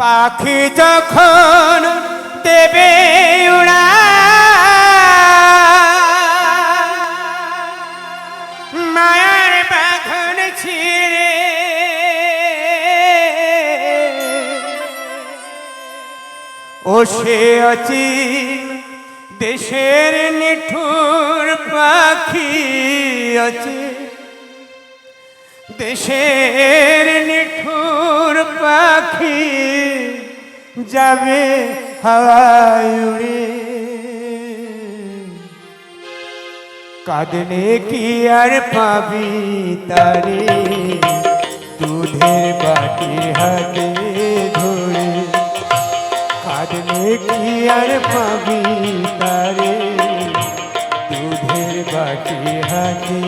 পাখি যখন দেবে উড়া মায়ার বাঁধন ছিঁড়ে ও সে অচিন দেশের নিঠুর পাখি অচিন দেশের নিঠুর পাখি যাবে হাওয়ায় উড়ে। কাঁদলে কি আর পাবি তারে? দুধের বাটি হাতে ধরে কাঁদলে কি আর পাবি তারে দুধের বাটি হাতে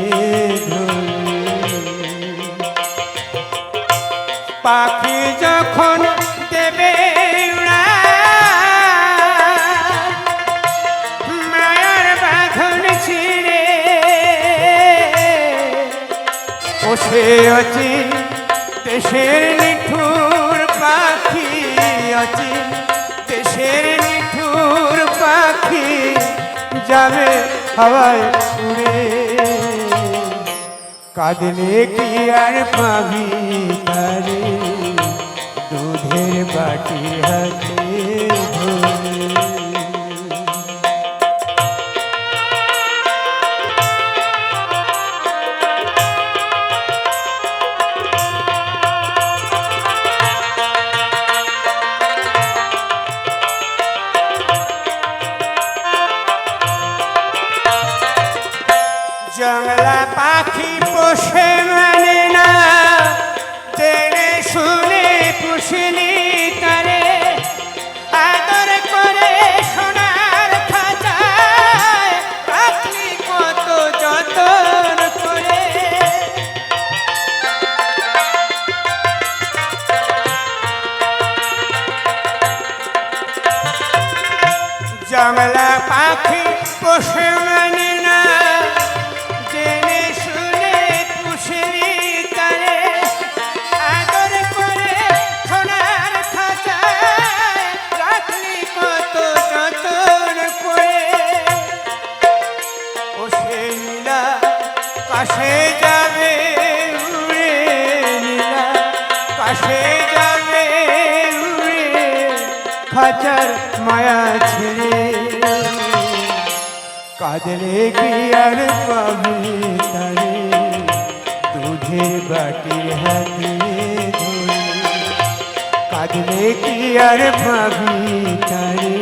পাখি যখন দেবে মায়ার বাঁধন ছিঁড়ে বসে আছি দেশের নিঠুর পাখি নিঠুর পাখি যাবে হাওয়ায় উড়ে কাঁদলে কি আর পাবি তারে দুধের বাটি হাতে জংলা পাখি পোষে মানে না। জেনে শুনে পুষিনি তারে। আদর করে সোনার খাঁচায়। রাখলি কত যতন করে। জংলা পাখি পোষে মানে নীলা কাছে যাবে, উড়ে নীলা। কাছে যাবে, উড়ে খাঁচার মায়া ছেড়ে। কাঁদলে কি আর পাবি তারে? দুধের বাটি হাতে ধরে। কাঁদলে কি আর পাবি তারে?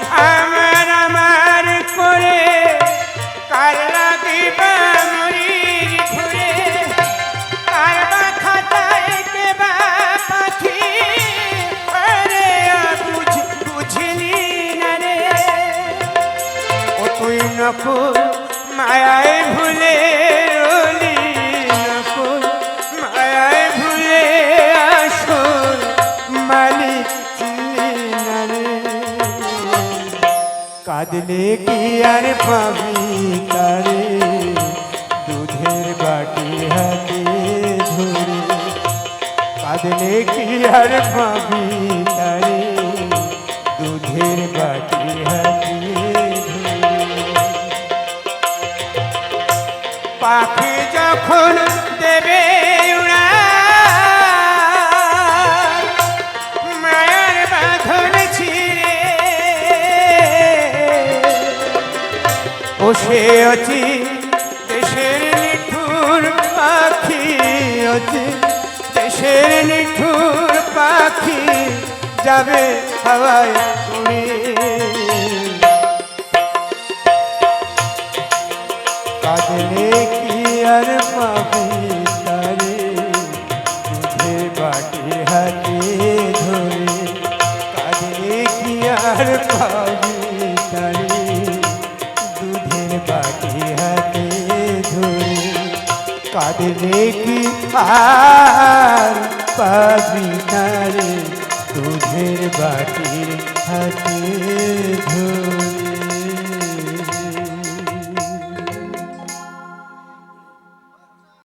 নকুল মায়ায় ভুলে রলি নকুল মায়ায় ভুলে আসল মালিক চিনি না রে কাঁদলে কি আর পাবি তারে, দুধের বাটি হাতে ধরে। কাঁদলে কি আর পাবি তারে, দুধের বাটি হাতে পাখি যখন দেবে মায়ার বাঁধন ছিঁড়ে। ও বসে আছি দেশের নিঠুর পাখি আছি দেশের নিঠুর পাখি যাবে হাওয়ায় बदले की अर अरबी करे तुझे बाटी हरे धोरे बदले की अरबी तरे तुझे बाटी हरी धोरे कादले की अरबी तरे तुझे बाटी हरी धोरे